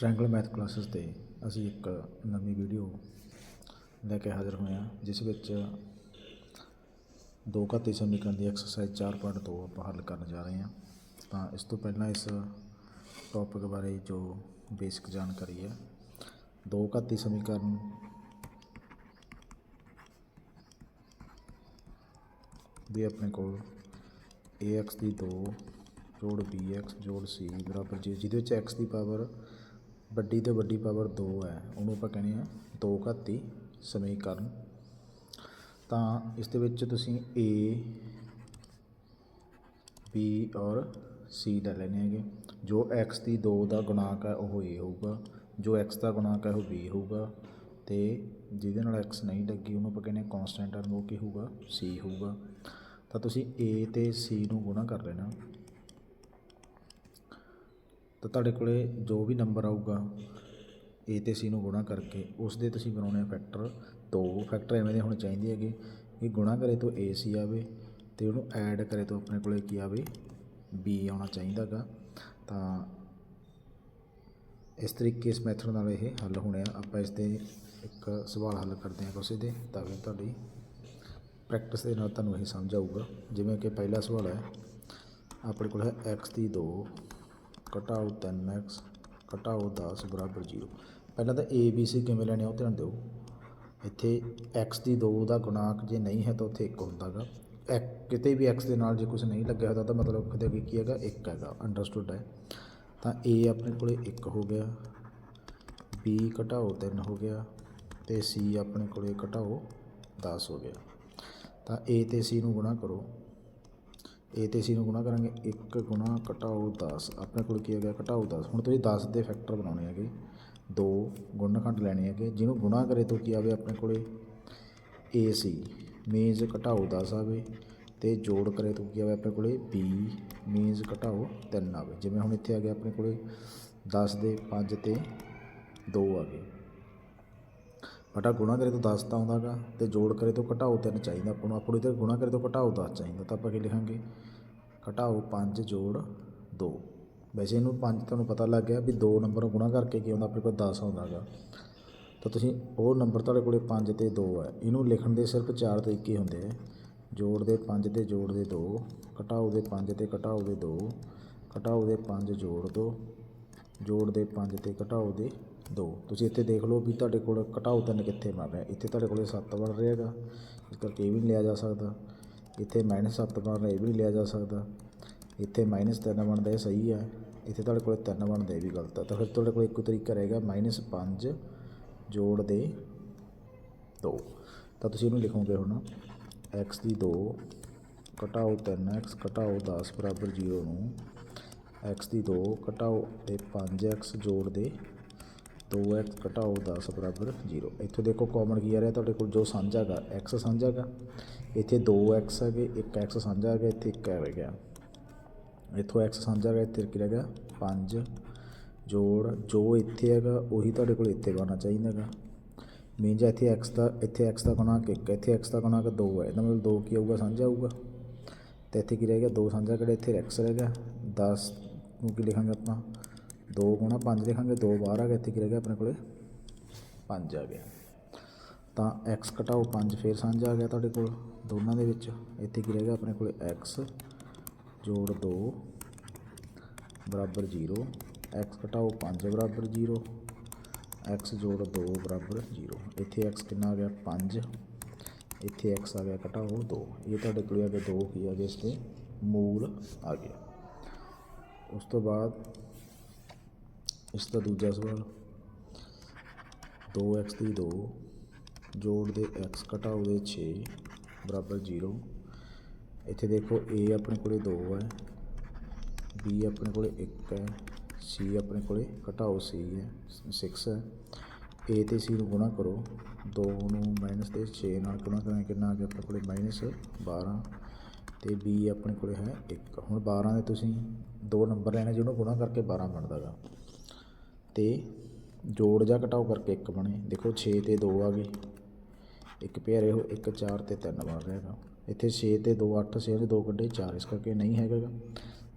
Triangle math classes ਤੇ ਅਸੀਂ ਇੱਕ ਨਵੀਂ ਵੀਡੀਓ ਲੈ ਕੇ ਹਾਜ਼ਰ ਹੋਏ ਹਾਂ, ਜਿਸ ਵਿੱਚ ਦੋ ਘਾਤੀ ਸਮੀਕਰਨ ਦੀ ਐਕਸਰਸਾਈਜ਼ 4.2 ਆਪਾਂ ਹੱਲ ਕਰਨ ਜਾ ਰਹੇ ਹਾਂ। ਤਾਂ ਇਸ ਤੋਂ ਪਹਿਲਾਂ ਇਸ ਟੌਪਿਕ ਬਾਰੇ ਜੋ ਬੇਸਿਕ ਜਾਣਕਾਰੀ ਹੈ, ਦੋ ਘਾਤੀ ਸਮੀਕਰਨ ਵੀ ਆਪਣੇ ਕੋਲ ax ਦੀ 2 ਜੋੜ bx ਜੋੜ c ਬਰਾਬਰ ਜੀ ਜਿਹਦੇ ਵਿੱਚ x ਦੀ ਪਾਵਰ ਵੱਡੀ ਤੋਂ ਵੱਡੀ ਪਾਵਰ 2 ਹੈ, ਉਹਨੂੰ ਆਪਾਂ ਕਹਿੰਦੇ ਆ ਦੋ ਘਾਤੀ ਸਮੀਕਰਨ ਤਾਂ ਇਸ ਦੇ ਵਿੱਚ ਤੁਸੀਂ a, b ਔਰ c ਲੈ ਲੈਣੇ ਹੈਗੇ। ਜੋ x ਦੀ 2 ਦਾ ਗੁਣਾਕ ਹੈ, ਉਹ a ਹੋਊਗਾ। ਜੋ x ਦਾ ਗੁਣਾਕ ਹੈ, ਉਹ b ਹੋਊਗਾ। ਤੇ ਜਿਹਦੇ ਨਾਲ x ਨਹੀਂ ਲੱਗੀ, ਉਹਨੂੰ ਆਪਾਂ ਕਹਿੰਦੇ ਕਨਸਟੈਂਟ ਟਰਮ ਉਹ ਕੀ ਹੋਊਗਾ, c ਹੋਊਗਾ। ਤਾਂ ਤੁਸੀਂ a ਤੇ c ਨੂੰ ਗੁਣਾ ਕਰ ਲੈਣਾ। ਤਾਂ ਤੁਹਾਡੇ ਕੋਲੇ ਜੋ ਵੀ ਨੰਬਰ ਆਊਗਾ ਏ ਅਤੇ ਸੀ ਨੂੰ ਗੁਣਾ ਕਰਕੇ ਉਸ ਦੇ ਤੁਸੀਂ ਬਣਾਉਣੇ ਫੈਕਟਰ ਦੋ। ਫੈਕਟਰ ਐਵੇਂ ਦੇ ਹੋਣੇ ਚਾਹੀਦੇ ਹੈਗੇ ਕਿ ਗੁਣਾ ਕਰੇ ਤੋਂ ਏ ਸੀ ਆਵੇ ਅਤੇ ਉਹਨੂੰ ਐਡ ਕਰੇ ਤੋਂ ਆਪਣੇ ਕੋਲੇ ਕੀ ਆਵੇ ਬੀ ਆਉਣਾ ਚਾਹੀਦਾ ਗਾ ਤਾਂ ਇਸ ਤਰੀਕੇ ਇਸ ਮੈਥਡ ਨਾਲ ਇਹ ਹੱਲ ਹੋਣੇ ਆ। ਆਪਾਂ ਇਸ ਦੇ ਇੱਕ ਸਵਾਲ ਹੱਲ ਕਰਦੇ ਹਾਂ ਕਿਸੇ ਦੇ, ਤਾਂ ਕਿ ਤੁਹਾਡੀ ਪ੍ਰੈਕਟਿਸ ਦੇ ਨਾਲ ਤੁਹਾਨੂੰ ਇਹ ਸਮਝ ਆਊਗਾ। ਜਿਵੇਂ ਕਿ ਪਹਿਲਾ ਸਵਾਲ ਹੈ, ਆਪਣੇ ਕੋਲ ਹੈ x ਦੀ 2 ਘਟਾਓ 3x ਘਟਾਓ 10 ਬਰਾਬਰ 0 ਪਹਿਲਾਂ ਤਾਂ ਏ ਬੀ ਸੀ ਕਿਵੇਂ ਲੈਣੇ ਉਹ ਧਿਆਨ ਦਿਓ। ਇੱਥੇ x ਦੀ 2 ਦਾ ਗੁਣਾਕ ਜੇ ਨਹੀਂ ਹੈ ਤਾਂ ਉੱਥੇ 1 ਹੁੰਦਾਗਾ ਕਿਤੇ ਵੀ x ਦੇ ਨਾਲ ਜੇ ਕੁਝ ਨਹੀਂ ਲੱਗਿਆ ਹੁੰਦਾ ਤਾਂ ਮਤਲਬ ਕਿਤੇ ਅੱਗੇ ਕੀ ਹੈਗਾ? 1 ਹੈਗਾ। ਅੰਡਰਸਟੂਡ ਹੈ। ਤਾਂ a ਆਪਣੇ ਕੋਲੇ 1 ਹੋ ਗਿਆ। B ਘਟਾਓ 3 ਹੋ ਗਿਆ। ਤੇ c ਆਪਣੇ ਕੋਲੇ ਘਟਾਓ 10 ਹੋ ਗਿਆ। ਤਾਂ a ਤੇ c ਨੂੰ ਗੁਣਾ ਕਰੋ। A ਤੇ c ਨੂੰ ਗੁਣਾ ਕਰਾਂਗੇ। 1 ਗੁਣਾ ਘਟਾਓ 10 ਆਪਣੇ ਕੋਲ ਕੀ ਹੈਗਾ? ਘਟਾਓ 10 ਹੁਣ ਤੁਸੀਂ 10 ਦੇ ਫੈਕਟਰ ਬਣਾਉਣੇ ਹੈਗੇ। ਦੋ ਗੁਣਨਖੰਡ ਲੈਣੇ ਹੈਗੇ। ਜਿਹਨੂੰ ਗੁਣਾ ਕਰੇ ਤੋਂ ਕੀ ਆਵੇ ਆਪਣੇ ਕੋਲੇ? Ac ਮੀਨਸ ਘਟਾਓ 10 ਆਵੇ ਤੇ ਜੋੜ ਕਰੇ ਤੋਂ ਕੀ ਆਵੇ ਆਪਣੇ ਕੋਲੇ? B ਮੀਨਸ ਘਟਾਓ 3 ਆਵੇ। ਜਿਵੇਂ ਹੁਣ ਇੱਥੇ ਆ ਗਿਆ ਆਪਣੇ ਕੋਲੇ। 10 ਦੇ 5 ਤੇ 2 ਆ ਗਏ। ਬਟਾ ਗੁਣਾ ਕਰੇ ਤੋਂ 10 ਤਾਂ ਆਉਂਦਾਗਾ ਤੇ ਜੋੜ ਕਰੇ ਤੋਂ ਘਟਾਓ 3 ਚਾਹੀਦਾ। ਆਪਾਂ ਨੂੰ ਆਪਾਂ ਨੂੰ ਇੱਥੇ ਗੁਣਾ ਕਰੇ ਤੋਂ ਘਟਾਓ 10 ਚਾਹੀਦਾ। ਤਾਂ ਆਪਾਂ ਕੀ ਲਿਖਾਂਗੇ? ਘਟਾਓ 5 ਜੋੜ 2 ਵੈਸੇ ਇਹਨੂੰ 5 ਤੁਹਾਨੂੰ ਪਤਾ ਲੱਗ ਗਿਆ ਵੀ 2 ਨੰਬਰ ਨੂੰ ਗੁਣਾ ਕਰਕੇ ਕੀ ਆਉਂਦਾ, ਆਪਣੇ ਕੋਲ 10 ਆਉਂਦਾਗਾ। ਤਾਂ ਤੁਸੀਂ ਉਹ ਨੰਬਰ ਤੁਹਾਡੇ ਕੋਲੇ 5 ਤੇ 2 ਹੈ। ਇਹਨੂੰ ਲਿਖਣ ਦੇ ਸਿਰਫ 4 ਤਰੀਕੇ ਹੁੰਦੇ ਆ। ਜੋੜ ਦੇ 5 ਤੇ ਜੋੜ ਦੇ 2 ਘਟਾਓ ਦੇ 5 ਤੇ ਘਟਾਓ ਦੇ 2 ਘਟਾਓ ਦੇ 5 ਜੋੜ 2 ਜੋੜ ਦੇ 5 ਤੇ ਘਟਾਓ ਦੇ 2 ਤੁਸੀਂ ਇੱਥੇ ਦੇਖ ਲਓ ਵੀ ਤੁਹਾਡੇ ਕੋਲ ਘਟਾਓ 3 ਕਿੱਥੇ ਬਣ ਰਿਹਾ ਇੱਥੇ ਤੁਹਾਡੇ ਕੋਲ 7 ਬਣ ਰਿਹਾ ਹੈਗਾ, ਇਸ ਕਰਕੇ ਇਹ ਵੀ ਨਹੀਂ ਲਿਆ ਜਾ ਸਕਦਾ। ਇੱਥੇ ਮਾਈਨਸ 7 ਬਣ ਰਿਹਾ, ਇਹ ਵੀ ਨਹੀਂ ਲਿਆ ਜਾ ਸਕਦਾ। ਇੱਥੇ ਮਾਈਨਸ 3 ਬਣਦਾ, ਇਹ ਸਹੀ ਹੈ ਇੱਥੇ ਤੁਹਾਡੇ ਕੋਲ 3 ਬਣਦਾ, ਇਹ ਵੀ ਗਲਤ ਹੈ ਤਾਂ ਫਿਰ ਤੁਹਾਡੇ ਕੋਲ ਇੱਕੋ ਤਰੀਕਾ ਰਹੇਗਾ ਮਾਈਨਸ 5 ਜੋੜ ਦੇ 2 ਤਾਂ ਤੁਸੀਂ ਇਹਨੂੰ ਲਿਖੋਗੇ ਹੁਣ, x ਦੀ 2 ਘਟਾਓ 3x ਘਟਾਓ 10 ਬਰਾਬਰ 0 ਨੂੰ, x ਦੀ 2 ਘਟਾਓ ਤੇ 5x ਜੋੜ ਦੇ 2x ਘਟਾਓ 10 ਬਰਾਬਰ 0 ਇੱਥੋਂ ਦੇਖੋ ਕਾਮਨ ਕੀ ਆ ਰਿਹਾ, ਤੁਹਾਡੇ ਕੋਲ ਜੋ ਸਾਂਝਾ ਗਾ x ਸਾਂਝਾ ਗਾ ਇੱਥੇ 2x ਹੈਗੇ 1x ਸਾਂਝਾ ਹੈਗਾ, ਇੱਥੇ 1 ਰਹਿ ਗਿਆ। ਇੱਥੋਂ x ਸਾਂਝਾ ਹੈਗਾ, ਇੱਥੇ ਕੀ ਰਹਿ ਗਿਆ। 5 ਜੋੜ, ਜੋ ਇੱਥੇ ਹੈਗਾ, ਉਹੀ ਤੁਹਾਡੇ ਕੋਲ ਇੱਥੇ ਆਉਣਾ ਚਾਹੀਦਾ ਹੈਗਾ। ਮੀਨਸ ਇੱਥੇ x ਦਾ, ਇੱਥੇ x ਦਾ ਗੁਣਾਕ 1 ਇੱਥੇ x ਦਾ ਗੁਣਾਕ 2 ਹੈ ਇਹਦਾ ਮਤਲਬ 2 ਕੀ ਆਊਗਾ, ਸਾਂਝਾ ਆਊਗਾ। ਤੇ ਇੱਥੇ ਕੀ ਰਹਿ ਗਿਆ 2 ਸਾਂਝਾ, ਕਿਹੜਾ ਇੱਥੇ x ਰਹਿ ਗਿਆ। 10 ਨੂੰ ਕੀ ਲਿਖਾਂਗੇ ਆਪਾਂ? 2 ਗੁਣਾ 5 ਲਿਖਾਂਗੇ 2 ਬਾਹਰ ਆ ਗਿਆ ਇੱਥੇ ਕੀ ਰਹਿ ਗਿਆ ਆਪਣੇ ਕੋਲੇ? 5 ਆ ਗਿਆ। ਤਾਂ x ਘਟਾਓ 5 ਫੇਰ ਸਾਂਝਾ ਆ ਗਿਆ ਤੁਹਾਡੇ ਕੋਲ, ਦੋਨਾਂ ਦੇ ਵਿੱਚ। ਇੱਥੇ ਕੀ ਰਹਿ ਗਿਆ ਆਪਣੇ ਕੋਲੇ? x ਜੋੜ 2 ਬਰਾਬਰ 0 x ਘਟਾਓ 5 ਬਰਾਬਰ 0 x ਜੋੜ 2 ਬਰਾਬਰ 0 ਇੱਥੇ x ਕਿੰਨਾ ਆ ਗਿਆ? 5 ਇੱਥੇ x ਆ ਗਿਆ, ਘਟਾਓ 2 ਇਹ ਤੁਹਾਡੇ ਕੋਲ ਆ ਗਿਆ 2 ਕੀ ਆ ਗਿਆ ਇਸ ਦੇ ਮੂਲ ਆ ਗਿਆ। ਉਸ ਤੋਂ ਬਾਅਦ ਇਸ ਦਾ ਦੂਜਾ ਸਵਾਲ। 2x ਦੀ 2 ਜੋੜ ਦੇ x ਘਟਾਓ ਦੇ 6 ਬਰਾਬਰ 0 ਇੱਥੇ ਦੇਖੋ a ਆਪਣੇ ਕੋਲੇ 2 ਹੈ, b ਆਪਣੇ ਕੋਲੇ 1 ਹੈ, c ਆਪਣੇ ਕੋਲੇ ਘਟਾਓ c ਹੈ 6 ਹੈ। A ਤੇ c ਨੂੰ ਗੁਣਾ ਕਰੋ 2 ਨੂੰ ਮਾਈਨਸ ਦੇ 6 ਨਾਲ ਗੁਣਾ ਕਰਾਂਗੇ ਕਿੰਨਾ ਆ ਗਿਆ? ਆਪਣੇ ਕੋਲੇ ਮਾਈਨਸ 12 ਤੇ b ਆਪਣੇ ਕੋਲੇ ਹੈ 1 ਹੁਣ 12 ਦੇ ਤੁਸੀਂ ਦੋ ਨੰਬਰ ਲੈਣੇ ਜਿਹਨੂੰ ਗੁਣਾ ਕਰਕੇ 12 ਬਣਦਾਗਾ ਅਤੇ ਜੋੜ ਜਾਂ ਘਟਾਓ ਕਰਕੇ ਇੱਕ ਬਣੇ। ਦੇਖੋ 6 ਅਤੇ 2 ਆ ਗਏ। ਇੱਕ ਪੇਅਰ ਇਹੋ ਇੱਕ 4 ਅਤੇ 3 ਬਣ ਰਿਹਾ ਹੈਗਾ ਇੱਥੇ 6 ਤੇ 2 8 6 ਦੇ 2 ਕੱਢੇ 4 ਇਸ ਕਰਕੇ ਨਹੀਂ ਹੈਗਾ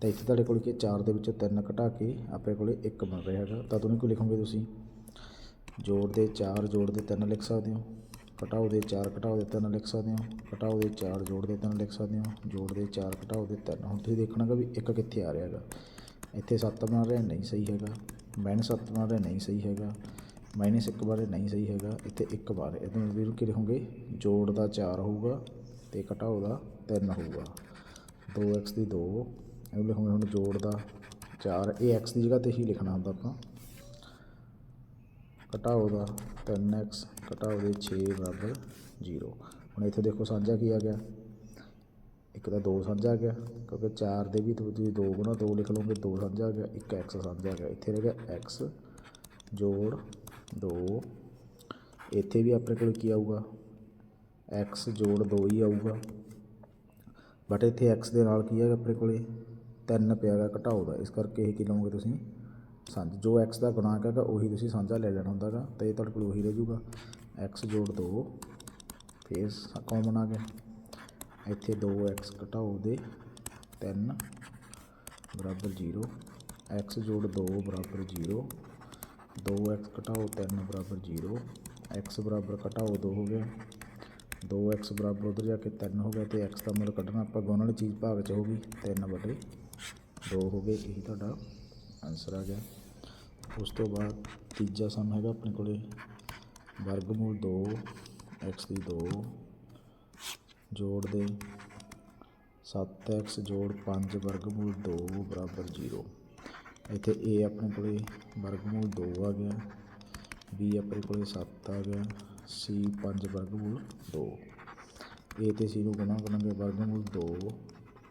ਤਾਂ ਇੱਥੇ ਤੁਹਾਡੇ ਕੋਲ ਕਿ 4 ਦੇ ਵਿੱਚੋਂ 3 ਘਟਾ ਕੇ ਆਪਣੇ ਕੋਲੇ 1 ਬਣ ਰਿਹਾ ਹੈਗਾ। ਤਾਂ ਤੁਹਾਨੂੰ ਕੀ ਲਿਖੋਗੇ ਤੁਸੀਂ? ਜੋੜ ਦੇ 4 ਜੋੜ ਦੇ 3 ਲਿਖ ਸਕਦੇ ਹੋ। ਘਟਾਓ ਦੇ 4 ਘਟਾਓ ਦੇ 3 ਲਿਖ ਸਕਦੇ ਹੋ। ਘਟਾਓ ਦੇ 4 ਜੋੜ ਦੇ 3 ਲਿਖ ਸਕਦੇ ਹੋ। ਜੋੜ ਦੇ 4 ਘਟਾਓ ਦੇ 3 ਹੁਣ ਤੁਸੀਂ ਦੇਖਣਾਗਾ ਵੀ ਇੱਕ ਕਿੱਥੇ ਆ ਰਿਹਾ ਹੈਗਾ। ਇੱਥੇ 7 ਬਣ ਰਿਹਾ, ਨਹੀਂ ਸਹੀ ਹੈਗਾ। ਮਾਈਨਸ 7 ਬਾਰੇ ਨਹੀਂ ਸਹੀ ਹੈਗਾ ਮਾਈਨਸ 1 ਬਾਰੇ ਨਹੀਂ ਸਹੀ ਹੈਗਾ, ਇੱਥੇ 1 ਬਾਰੇ ਇਹਦੇ ਨਾਲ ਵੀ ਕੀ ਲਿਖੋਗੇ ਜੋੜ ਦਾ 4 ਹੋਊਗਾ ਤੇ ਘਟਾਓ ਦਾ 3 ਹੋਊਗਾ। 2x ਦੀ 2 ਇਹਨੂੰ ਲਿਖੋਗੇ ਹੁਣ ਜੋੜ ਦਾ 4 ਇਹ x ਦੀ ਜਗ੍ਹਾ ਤੇ ਹੀ ਲਿਖਣਾ ਹੁੰਦਾ ਆਪਾਂ। ਘਟਾਓ ਦਾ 3x ਘਟਾਓ ਦੇ 6 ਬਰਾਬਰ 0 ਹੁਣ ਇੱਥੇ ਦੇਖੋ ਸਾਂਝਾ ਕੀ ਆ ਗਿਆ। ਇੱਕ ਤਾਂ 2 ਸਾਂਝਾ ਗਿਆ, ਕਿਉਂਕਿ 4 ਦੇ ਵੀ ਤੁਸੀਂ 2 ਗੁਣਾ 2 ਲਿਖ ਲਓਗੇ 2 ਸਾਂਝਾ ਗਿਆ, ਇੱਕ x ਸਾਂਝਾ ਗਿਆ। ਇੱਥੇ ਰਹਿ ਗਿਆ x ਜੋੜ 2 ਇੱਥੇ ਵੀ ਆਪਣੇ ਕੋਲ ਕੀ ਆਊਗਾ? X ਜੋੜ 2 ਹੀ ਆਊਗਾ। ਬਟ ਇੱਥੇ x ਦੇ ਨਾਲ ਕੀ ਹੈਗਾ ਆਪਣੇ ਕੋਲੇ? 3 ਪਿਆ ਗਾ ਘਟਾਓ ਦਾ। ਇਸ ਕਰਕੇ ਇਹ ਕੀ ਲਓਗੇ ਤੁਸੀਂ? ਸਾਂਝ ਜੋ x ਦਾ ਗੁਣਾਂਕ ਹੈਗਾ ਉਹੀ ਤੁਸੀਂ ਸਾਂਝਾ ਲੈ ਲੈਣਾ ਹੁੰਦਾ ਗਾ, ਤੇ ਇਹ ਤੁਹਾਡੇ ਕੋਲ ਉਹੀ ਰਹਿ ਜਾਊਗਾ। X ਜੋੜ 2 ਫੇਰ ਕਾਮਨ ਆ ਗਿਆ। ਇੱਥੇ 2x ਘਟਾਓ ਦੇ 3 ਬਰਾਬਰ 0 x ਜੋੜ 2 ਬਰਾਬਰ 0 2x ਘਟਾਓ 3 ਬਰਾਬਰ 0 x ਬਰਾਬਰ ਘਟਾਓ 2 ਹੋ ਗਿਆ 2x ਬਰਾਬਰ ਉਧਰ ਜਾ ਕੇ 3 ਹੋ ਗਿਆ ਤੇ x ਦਾ ਮੁੱਲ ਕੱਢਣਾ ਆਪਾਂ ਦੋਨਾਂ ਚੀਜ਼ ਭਾਗ ਚ ਹੋਊਗੀ 3 ਬਟੇ 2 ਹੋ ਗਏ, ਇਹ ਤੁਹਾਡਾ ਆਨਸਰ ਆ ਗਿਆ। ਉਸ ਤੋਂ ਬਾਅਦ ਤੀਜਾ ਸਮ ਹੈਗਾ ਆਪਣੇ ਕੋਲੇ, ਵਰਗਮੂਲ 2 x ਦੀ 2 ਜੋੜ ਦੇ 7x ਜੋੜ 5 ਵਰਗਮੂਲ 2 ਬਰਾਬਰ 0 ਇੱਥੇ a ਆਪਣੇ ਕੋਲੇ ਵਰਗਮੂਲ 2 ਆ ਗਿਆ, b ਆਪਣੇ ਕੋਲੇ 7 ਆ ਗਿਆ, c 5 ਵਰਗਮੂਲ 2 a ਤੇ c ਨੂੰ ਗੁਣਾ ਕਰਾਂਗੇ ਵਰਗਮੂਲ 2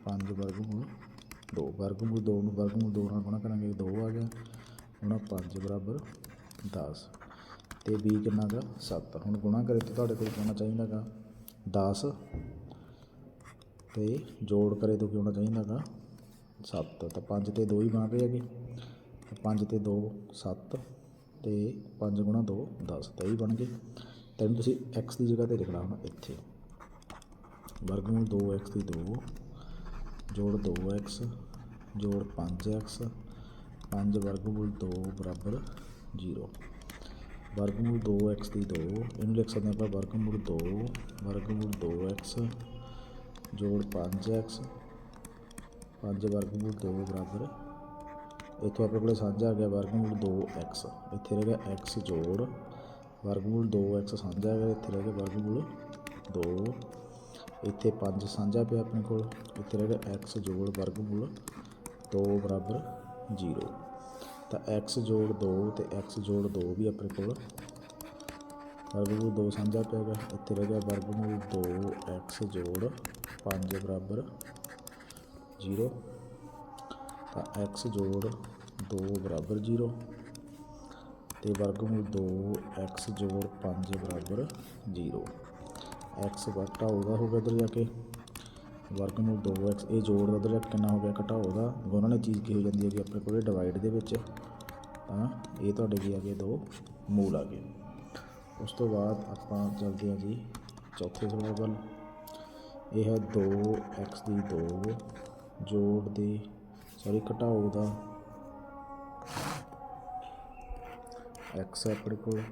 5 ਵਰਗਮੂਲ 2 ਵਰਗਮੂਲ 2 ਨੂੰ ਵਰਗਮੂਲ 2 ਨਾਲ ਗੁਣਾ ਕਰਾਂਗੇ 2 ਆ ਗਿਆ, ਹੁਣ 5 ਬਰਾਬਰ 10 ਤੇ b ਕਿੰਨਾ ਗਾ? 7 ਹੁਣ ਗੁਣਾ ਕਰੇ ਤਾਂ ਤੁਹਾਡੇ ਕੋਲ ਕੀ ਹੋਣਾ ਚਾਹੀਦਾ ਗਾ? 10 ਤੇ ਜੋੜ ਕਰੇ ਤੋਂ ਕੀ ਹੋਣਾ ਚਾਹੀਦਾ ਗਾ? 7 ਤਾਂ 5 ਤੇ 2 ਹੀ ਬਣ ਰਹੇ ਹੈਗੇ। 5 ਤੇ 2 7 ਤੇ 5 ਗੁਣਾ 2 10 ਤਾਂ ਇਹ ਬਣ ਗਏ। ਤਾਂ ਤੁਸੀਂ x ਦੀ ਜਗ੍ਹਾ ਤੇ ਲਿਖਣਾ ਹੁਣ ਇੱਥੇ। ਵਰਗਮੂਲ 2x ਦੀ 2 ਜੋੜ 2x ਜੋੜ 5x 5 ਵਰਗਮੂਲ 2 ਬਰਾਬਰ 0 ਵਰਗਮੂਲ 2x ਦੀ 2 ਇਹਨੂੰ ਲਿਖ ਸਕਦੇ ਆਪਾਂ ਵਰਗਮੂਲ 2 ਵਰਗਮੂਲ 2x ਜੋੜ 5x 5 ਵਰਗਮੂਲ 2 ਬਰਾਬਰ। ਇੱਥੋਂ ਆਪਣੇ ਕੋਲ ਸਾਂਝਾ ਆ ਗਿਆ ਵਰਗਮੂਲ 2x ਇੱਥੇ ਰਹਿ ਗਿਆ x ਜੋੜ, ਵਰਗਮੂਲ 2x ਸਾਂਝਾ ਆ ਗਿਆ, ਇੱਥੇ ਰਹਿ ਗਿਆ ਵਰਗਮੂਲ 2 ਇੱਥੇ 5 ਸਾਂਝਾ ਪਿਆ ਆਪਣੇ ਕੋਲ, ਇੱਥੇ ਰਹਿ ਗਿਆ x ਜੋੜ ਵਰਗਮੂਲ 2 ਬਰਾਬਰ 0 ਤਾਂ x ਜੋੜ 2 ਤੇ x ਜੋੜ 2 ਵੀ ਆਪਣੇ ਕੋਲ। ਵਰਗਮੂਲ 2 ਸਾਂਝਾ ਪਿਆ ਗਾ ਇੱਥੇ ਰਹਿ ਗਿਆ ਵਰਗਮੂਲ 2x ਜੋੜ 5 ਬਰਾਬਰ 0 ਤਾਂ x ਜੋੜ 2 ਬਰਾਬਰ 0 ਤੇ ਵਰਗਮੂਲ 2x ਜੋੜ 5 ਬਰਾਬਰ 0 x ਘਟਾਓ ਦਾ ਹੋ ਗਿਆ ਇੱਧਰ ਜਾ ਕੇ। ਵਰਗਮੂਲ 2x ਇਹ ਜੋੜ ਦਾ ਉੱਧਰ ਕਿੰਨਾ ਹੋ ਗਿਆ ਘਟਾਓ ਦਾ, ਦੋਨਾਂ ਨੇ ਚੀਜ਼ ਕੀ ਹੋ ਜਾਂਦੀ ਹੈ ਕਿ ਆਪਣੇ ਕੋਲੇ ਡਿਵਾਈਡ ਦੇ ਵਿੱਚ, ਤਾਂ ਇਹ ਤੁਹਾਡੇ ਕੀ ਆ ਗਏ ਦੋ ਮੂਲ ਆ ਗਏ। ਉਸ ਤੋਂ ਬਾਅਦ ਆਪਾਂ ਚੱਲਦੇ ਹਾਂ ਜੀ ਚੌਥੇ ਸਵਾਲ ਵੱਲ। ਇਹ ਹੈ 2x ਦੀ 2 ਜੋੜ ਦੇ ਸੌਰੀ ਘਟਾਓ ਦਾ। X ਹੈ ਆਪਣੇ ਕੋਲ।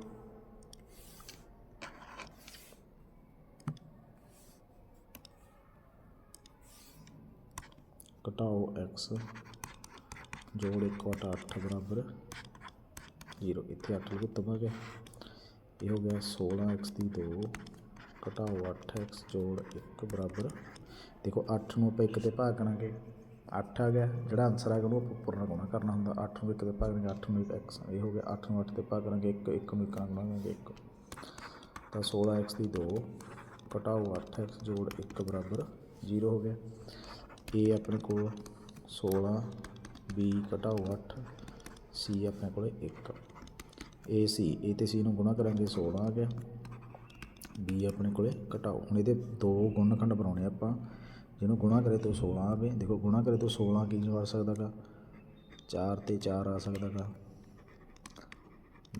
ਘਟਾਓ x ਜੋੜ 1 ਵਟਾ 8 ਬਰਾਬਰ 0 ਇੱਥੇ 8 ਲਿਖੋ ਤਬਾ ਗਿਆ। ਇਹ ਹੋ ਗਿਆ 16x ਦੀ 2 ਘਟਾਓ 8x ਜੋੜ 1 ਬਰਾਬਰ। ਦੇਖੋ 8 ਨੂੰ ਆਪਾਂ 1 ਤੇ ਭਾਗ ਕਰਾਂਗੇ। 8 ਆ ਗਿਆ, ਜਿਹੜਾ ਆਨਸਰ ਆਗਾ ਉਹਨੂੰ ਆਪਾਂ ਉੱਪਰ ਨਾਲ ਗੁਣਾ ਕਰਨਾ ਹੁੰਦਾ। 8 ਨੂੰ 1 ਤੇ ਭਾਗ ਕਰਾਂਗੇ 8 ਨੂੰ 1 x ਇਹ ਹੋ ਗਿਆ 8 ਨੂੰ 8 ਤੇ ਭਾਗ ਕਰਾਂਗੇ 1 1 ਨੂੰ 1 ਨਾਲ ਗੁਣਾ ਕਰਾਂਗੇ 1 ਤਾਂ 16x ਦੀ 2 ਘਟਾਓ 8x ਜੋੜ 1 ਬਰਾਬਰ। 0 ਹੋ ਗਿਆ। A ਆਪਣੇ ਕੋਲ 16 b ਘਟਾਓ 8 c ਆਪਣੇ ਕੋਲ 1 a, c, a ਤੇ c ਨੂੰ ਗੁਣਾ ਕਰਾਂਗੇ 16 ਆ ਗਿਆ। B ਆਪਣੇ ਕੋਲੇ ਘਟਾਓ। ਹੁਣ ਇਹਦੇ ਦੋ ਗੁਣਖੰਡ ਬਣਾਉਣੇ ਆਪਾਂ। ਜਿਹਨੂੰ ਗੁਣਾ ਕਰੇ ਤੋਂ 16 ਆਵੇ। ਦੇਖੋ, ਗੁਣਾ ਕਰੇ ਤੋਂ 16 ਕੀ ਆ ਸਕਦਾ ਗਾ 4 ਤੇ 4 ਆ ਸਕਦਾ ਗਾ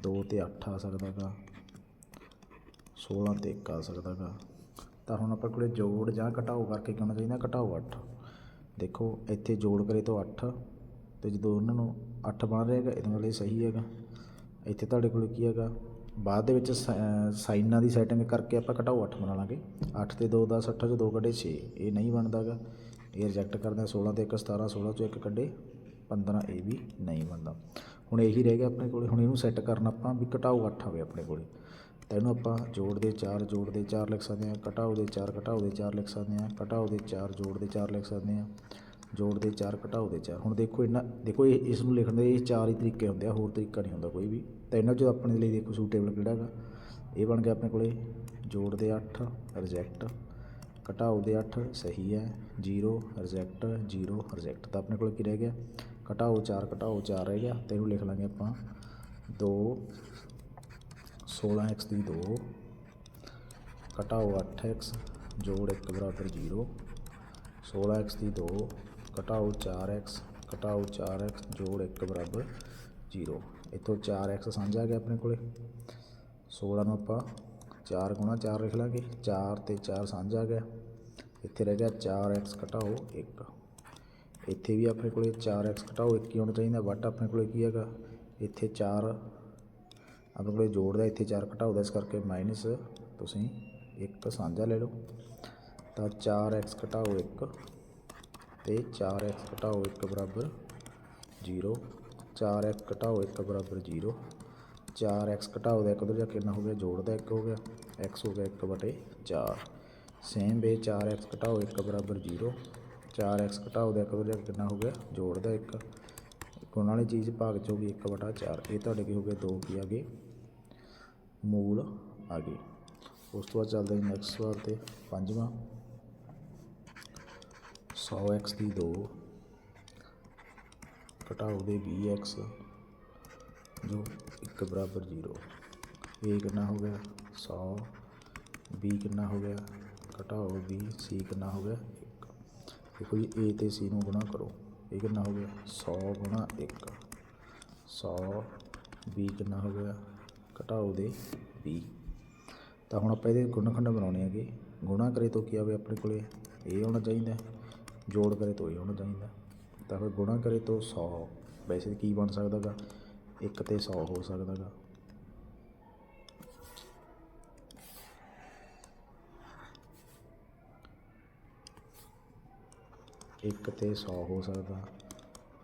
2 ਤੇ 8 ਆ ਸਕਦਾ ਗਾ 16 ਤੇ 1 ਆ ਸਕਦਾ ਗਾ ਤਾਂ ਹੁਣ ਆਪਾਂ ਕੋਲੇ ਜੋੜ ਜਾਂ ਘਟਾਓ ਕਰਕੇ ਕੀ ਚਾਹੀਦਾ ਘਟਾਓ 8 ਦੇਖੋ, ਇੱਥੇ ਜੋੜ ਕਰੇ ਤੋਂ 8 ਤੇ ਜਦੋਂ ਉਹਨਾਂ ਨੂੰ 8 ਬਣ ਰਿਹਾ ਹੈਗਾ ਇਹਦਾ ਮਤਲਬ ਇਹ ਸਹੀ ਹੈਗਾ। ਇੱਥੇ ਤੁਹਾਡੇ ਕੋਲ ਕੀ ਹੈਗਾ? ਬਾਅਦ ਦੇ ਵਿੱਚ ਸਾ- ਸਾਈਨਾਂ ਦੀ ਸੈਟਿੰਗ ਕਰਕੇ ਆਪਾਂ ਘਟਾਓ 8 ਬਣਾ ਲਾਂਗੇ। 8 ਤੇ 2 10 8 ਚ 2 ਕੱਢੇ 6 ਇਹ ਨਹੀਂ ਬਣਦਾਗਾ ਇਹ ਰਿਜੈਕਟ ਕਰਦੇ ਹਾਂ 16 ਤੇ 1 17 16 ਚੋਂ 1 ਕੱਢੇ 15 ਇਹ ਵੀ ਨਹੀਂ ਬਣਦਾ। ਹੁਣ ਇਹੀ ਰਹਿ ਗਿਆ ਆਪਣੇ ਕੋਲੇ, ਹੁਣ ਇਹਨੂੰ ਸੈੱਟ ਕਰਨਾ ਆਪਾਂ ਵੀ ਘਟਾਓ 8 ਆਵੇ ਆਪਣੇ ਕੋਲੇ। ਤਾਂ ਇਹਨੂੰ ਆਪਾਂ ਜੋੜ ਦੇ 4 ਜੋੜ ਦੇ 4 ਲਿਖ ਸਕਦੇ ਹਾਂ, ਘਟਾਓ ਦੇ 4 ਘਟਾਓ ਦੇ 4 ਲਿਖ ਸਕਦੇ ਹਾਂ, ਘਟਾਓ ਦੇ 4 ਜੋੜ ਦੇ 4 ਲਿਖ ਸਕਦੇ ਹਾਂ, ਜੋੜ ਦੇ 4 ਘਟਾਓ ਦੇ 4 ਹੁਣ ਦੇਖੋ ਇਹਨਾਂ ਦੇਖੋ ਇਹ, ਇਸ ਨੂੰ ਲਿਖਣ ਦੇ ਇਹ ਚਾਰ ਹੀ ਤਰੀਕੇ ਹੁੰਦੇ ਆ, ਹੋਰ ਤਰੀਕਾ ਨਹੀਂ ਹੁੰਦਾ ਕੋਈ ਵੀ। ਤਾਂ ਇਹਨਾਂ 'ਚੋਂ ਆਪਣੇ ਲਈ ਦੇਖੋ ਸੂਟੇਬਲ ਕਿਹੜਾ ਹੈਗਾ? ਇਹ ਬਣ ਗਿਆ ਆਪਣੇ ਕੋਲੇ ਜੋੜ ਦੇ 8 ਰਿਜੈਕਟ ਘਟਾਓ ਦੇ 8 ਸਹੀ ਹੈ 0 ਰਿਜੈਕਟ 0 ਰਿਜੈਕਟ ਤਾਂ ਆਪਣੇ ਕੋਲ ਕੀ ਰਹਿ ਗਿਆ? ਘਟਾਓ 4 ਘਟਾਓ 4 ਰਹਿ ਗਿਆ। ਤੇ ਇਹਨੂੰ ਲਿਖ ਲਾਂਗੇ ਆਪਾਂ 2 16x ਦੀ 2 ਘਟਾਓ 8x ਜੋੜ 1 ਬਰਾਬਰ 0 16x ਦੀ 2 ਘਟਾਓ 4x ਘਟਾਓ 4x ਜੋੜ 1 ਬਰਾਬਰ 0 ਇੱਥੋਂ 4x ਸਾਂਝਾ ਗਿਆ ਆਪਣੇ ਕੋਲੇ। 16 ਨੂੰ ਆਪਾਂ 4 ਗੁਣਾ 4 ਲਿਖ ਲਾਂਗੇ। 4 ਤੇ 4 ਸਾਂਝਾ ਗਿਆ। ਇੱਥੇ ਰਹਿ ਗਿਆ 4x ਘਟਾਓ 1 ਇੱਥੇ ਵੀ ਆਪਣੇ ਕੋਲੇ 4x ਘਟਾਓ 1 ਹੀ ਹੋਣਾ ਚਾਹੀਦਾ। ਬਟ ਆਪਣੇ ਕੋਲੇ ਕੀ ਹੈਗਾ? ਇੱਥੇ 4 ਆਪਣੇ ਕੋਲੇ ਜੋੜਦਾ ਇੱਥੇ 4 ਘਟਾਉਦਾ ਇਸ ਕਰਕੇ ਮਾਈਨਸ ਤੁਸੀਂ 1 ਸਾਂਝਾ ਲੈ ਲਓ। ਤਾਂ 4x ਘਟਾਓ 1 ਤੇ 4x ਘਟਾਓ 1 ਬਰਾਬਰ 0 4x ਘਟਾਓ 1 ਬਰਾਬਰ 0 4x ਘਟਾਓ ਦਾ 1 ਉਧਰ ਜਾ ਕਿੰਨਾ ਹੋ ਗਿਆ? ਜੋੜ ਦਾ 1 ਹੋ ਗਿਆ। X ਹੋ ਗਿਆ 1 ਬਟੇ 4 ਸੇਮ ਵੇ 4x ਘਟਾਓ 1 ਬਰਾਬਰ 0 4x ਘਟਾਓ ਦਾ 1 ਉਧਰ ਜਾ ਕਿੰਨਾ ਹੋ ਗਿਆ? ਜੋੜ ਦਾ 1 ਗੁਣ ਵਾਲੀ ਚੀਜ਼ ਭਾਗ ਚ ਹੋ ਗਈ 1 ਬਟਾ 4 ਇਹ ਤੁਹਾਡੇ ਕੀ ਹੋ ਗਿਆ? 2 ਕੀ ਆ ਗਏ? ਮੂਲ ਆ ਗਏ ਉਸ ਤੋਂ ਬਾਅਦ ਚੱਲਦੇ ਹਾਂ ਨੈਕਸਟ ਸਵਾਲ ਤੇ, ਪੰਜਵਾਂ। 100x ਦੀ 2 ਘਟਾਓ ਦੇ 20x ਜੋ 1 ਬਰਾਬਰ 0 ਇਹ ਕਿੰਨਾ ਹੋ ਗਿਆ? 100 b ਕਿੰਨਾ ਹੋ ਗਿਆ? ਘਟਾਓ b, c ਕਿੰਨਾ ਹੋ ਗਿਆ? 1 ਦੇਖੋ ਜੀ, a ਤੇ c ਨੂੰ ਗੁਣਾ ਕਰੋ। ਇਹ ਕਿੰਨਾ ਹੋ ਗਿਆ? 100 ਗੁਣਾ 1 100 b ਕਿੰਨਾ ਹੋ ਗਿਆ? ਘਟਾਓ ਦੇ 20 ਤਾਂ ਹੁਣ ਆਪਾਂ ਇਹਦੇ ਗੁਣਨਖੰਡ ਬਣਾਉਣੇ ਹੈਗੇ। ਗੁਣਾ ਕਰੇ ਤੋਂ ਕੀ ਆਵੇ ਆਪਣੇ ਕੋਲੇ? ਇਹ ਹੋਣਾ ਚਾਹੀਦਾ ਜੋੜ ਕਰੇ ਤੋਂ ਇਹ ਹੋਣਾ ਚਾਹੀਦਾ ਤਾਂ ਫਿਰ ਗੁਣਾ ਕਰੇ ਤੋਂ 100 ਵੈਸੇ ਕੀ ਬਣ ਸਕਦਾਗਾ? 1 ਤੇ 100 ਹੋ ਸਕਦਾਗਾ। ਇੱਕ ਤੇ 100 ਹੋ ਸਕਦਾ।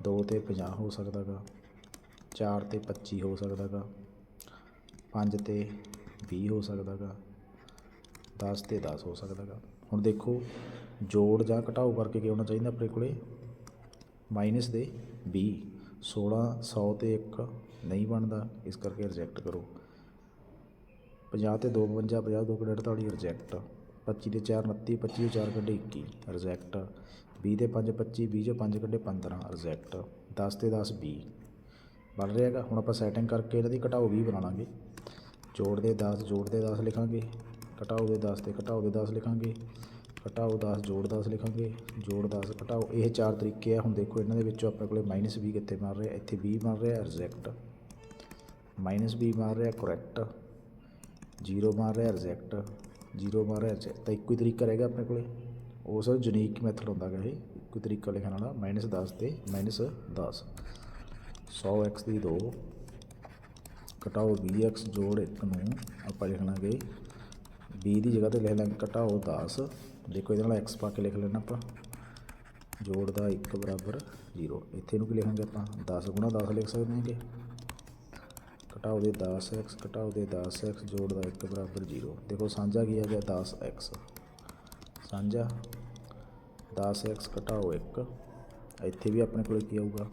ਦੋ ਤੇ 50 ਹੋ ਸਕਦਾਗਾ। ਚਾਰ ਤੇ 25 ਹੋ ਸਕਦਾਗਾ। ਪੰਜ ਤੇ 20 ਹੋ ਸਕਦਾ ਗਾ 10 ਤੇ 10 ਹੋ ਸਕਦਾ ਗਾ। ਹੁਣ ਦੇਖੋ, ਜੋੜ ਜਾਂ ਘਟਾਓ ਕਰਕੇ ਕੀ ਹੋਣਾ ਚਾਹੀਦਾ ਆਪਣੇ ਕੋਲੇ? ਮਾਈਨਸ ਦੇ 20 16 100 ਤੇ 1 ਨਹੀਂ ਬਣਦਾ, ਇਸ ਕਰਕੇ ਰਿਜੈਕਟ ਕਰੋ। 50 ਤੇ 2 52 50 2 ਕਿਹੜੇ 48 ਰਿਜੈਕਟ 25 ਦੇ 4 29 25 ਦੇ 4 ਕੱਢੇ 21 ਰਿਜੈਕਟ 20 ਦੇ 5 25 20 ਚੋਂ 5 ਕੱਢੇ 15 ਰਿਜੈਕਟ 10 ਤੇ 10 20 ਬਣ ਰਿਹਾ ਹੈਗਾ। ਹੁਣ ਆਪਾਂ ਸੈਟਿੰਗ ਕਰਕੇ ਇਹਨਾਂ ਦੀ ਘਟਾਓ 20 ਬਣਾ ਲਾਂਗੇ। ਜੋੜ ਦੇ 10 ਜੋੜ ਦੇ 10 ਲਿਖਾਂਗੇ। ਘਟਾਓ ਦੇ 10 ਤੇ ਘਟਾਓ ਦੇ 10 ਲਿਖਾਂਗੇ। ਘਟਾਓ 10 ਜੋੜ 10 ਲਿਖਾਂਗੇ। ਜੋੜ 10 ਘਟਾਓ। ਇਹ ਚਾਰ ਤਰੀਕੇ ਆ। ਹੁਣ ਦੇਖੋ ਇਹਨਾਂ ਦੇ ਵਿੱਚੋਂ ਆਪਣੇ ਕੋਲੇ ਮਾਈਨਸ 20 ਕਿੱਥੇ ਮਾਰ ਰਿਹਾ? ਇੱਥੇ 20 ਬਣ ਰਿਹਾ ਰਿਜੈਕਟ ਮਾਈਨਸ 20 ਮਾਰ ਰਿਹਾ ਕਰੈਕਟ 0 ਮਾਰ ਰਿਹਾ ਰਿਜੈਕਟ 0 ਮਾਰ ਰਿਹਾ, reject। ਤਾਂ ਇੱਕੋ ਹੀ ਤਰੀਕਾ ਰਹੇਗਾ ਆਪਣੇ ਕੋਲੇ। ਉਹ ਸਰ ਯੂਨੀਕ ਮੈਥਡ ਹੁੰਦਾ ਗਾ ਇਹ। ਇੱਕੋ ਹੀ ਤਰੀਕਾ ਲਿਖਣ ਵਾਲਾ। ਮਾਈਨਸ 10 ਤੇ ਮਾਈਨਸ 10 100x ਦੀ 2 ਘਟਾਓ 20x ਜੋੜ 1 ਨੂੰ ਆਪਾਂ ਲਿਖ ਲਾਂਗੇ 20 ਦੀ ਜਗ੍ਹਾ ਤੇ ਲਿਖ ਲਾਂਗੇ ਘਟਾਓ 10 ਦੇਖੋ ਇਹਦੇ ਨਾਲ x ਪਾ ਕੇ ਲਿਖ ਲੈਣਾ ਆਪਾਂ। ਜੋੜ ਦਾ 1 ਬਰਾਬਰ 0 ਇੱਥੇ ਨੂੰ ਕੀ ਲਿਖਾਂਗੇ ਆਪਾਂ? 10 ਗੁਣਾ 10 ਲਿਖ ਸਕਦੇ ਹਾਂਗੇ। ਘਟਾਓ ਦੇ 10x ਘਟਾਓ ਦੇ 10x ਜੋੜ ਦਾ 1 ਬਰਾਬਰ 0 ਦੇਖੋ ਸਾਂਝਾ ਕੀ ਆ ਗਿਆ 10x ਸਾਂਝਾ 10x ਘਟਾਓ 1 ਇੱਥੇ ਵੀ ਆਪਣੇ ਕੋਲ ਕੀ ਆਊਗਾ?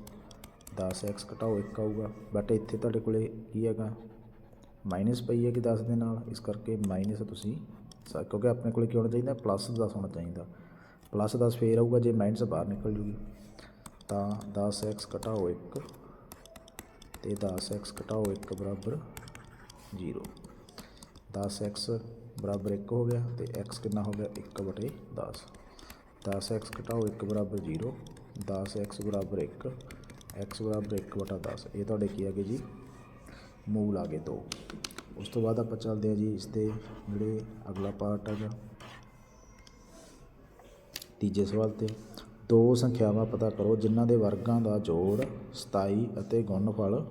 10x ਘਟਾਓ 1 ਆਊਗਾ। ਬਟ ਇੱਥੇ ਤੁਹਾਡੇ ਕੋਲੇ ਕੀ ਹੈਗਾ? ਮਾਈਨਸ ਪਈ ਹੈ ਕਿ 10 ਦੇ ਨਾਲ। ਇਸ ਕਰਕੇ ਮਾਈਨਸ ਤੁਸੀਂ ਕਿਉਂਕਿ ਆਪਣੇ ਕੋਲੇ ਕੀ ਹੋਣਾ ਚਾਹੀਦਾ? ਪਲੱਸ 10 ਹੋਣਾ ਚਾਹੀਦਾ। ਪਲੱਸ 10 ਫੇਰ ਆਊਗਾ ਜੇ ਮਾਈਨਸ ਬਾਹਰ ਨਿਕਲ ਜੂਗੀ। ਤਾਂ 10x ਘਟਾਓ 1 ਤੇ 10x ਘਟਾਓ 1 ਬਰਾਬਰ 0 10x ਬਰਾਬਰ 1 ਹੋ ਗਿਆ ਤੇ x ਕਿੰਨਾ ਹੋ ਗਿਆ? 1 ਬਟੇ 10 10x ਘਟਾਓ 1 ਬਰਾਬਰ 0 10x ਬਰਾਬਰ 1 x ਬਰਾਬਰ 1 ਬਟਾ 10 ਇਹ ਤੁਹਾਡੇ ਕੀ ਆ ਗਏ ਜੀ? ਮੂਲ ਆ ਗਏ ਦੋ। ਉਸ ਤੋਂ ਬਾਅਦ ਆਪਾਂ ਚੱਲਦੇ ਹਾਂ ਜੀ ਇਸ 'ਤੇ ਜਿਹੜੇ ਅਗਲਾ ਪਾਰਟ ਹੈਗਾ। ਤੀਜੇ ਸਵਾਲ ਤੇ। ਦੋ ਸੰਖਿਆਵਾਂ ਪਤਾ ਕਰੋ, ਜਿਨ੍ਹਾਂ ਦੇ ਵਰਗਾਂ ਦਾ ਜੋੜ 27 ਅਤੇ ਗੁਣਨਫਲ